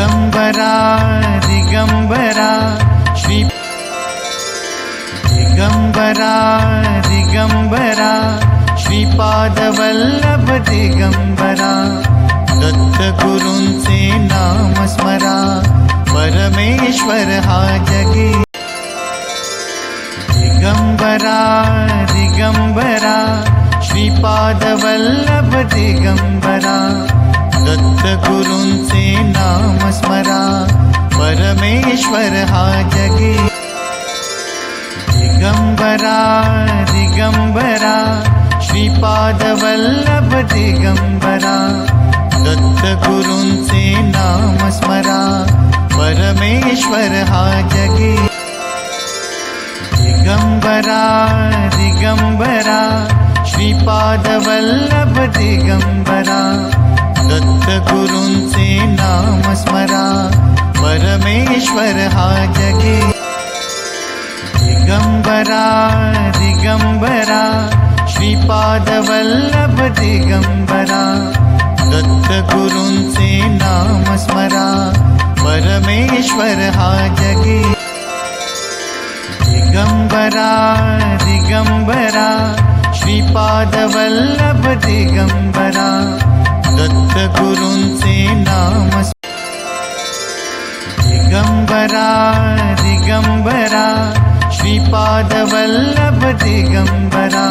दिगम्बरा दिगम्बरा श्री दिगम्बरा दिगम्बरा श्रीपादवल्लभ दिगम्बरा दत्तगुरुंचे नाम स्मरा परमेश्वर हा जगी। दिगम्बरा दिगम्बरा श्रीपादवल्लभ दिगम्बरा दत्तगुरुंचे नाम परमेश्वर हा जगी दिगम्बरा दिगम्बरा श्रीपादवल्लभ दिगम्बरा दत्तगुरुंचे नाम स्मरा परमेश्वर हा जगी दिगम्बरा दिगम्बरा श्रीपादवल्लभ दिगम्बरा दत्तगुरुंचे नाम स्मरा परमेश्वर हा जगे. दिगंबरा दिगंबरा श्रीपादवल्लभ दिगंबरा दत्तगुरूंचे नाम स्मरा. परमेश्वर हा जगे. दिगंबरा दिगंबरा श्रीपादवल्लभ दिगंबरा दत्तगुरूंचे नाम दिगम्बरा श्रीपादवल्लभ दिगम्बरा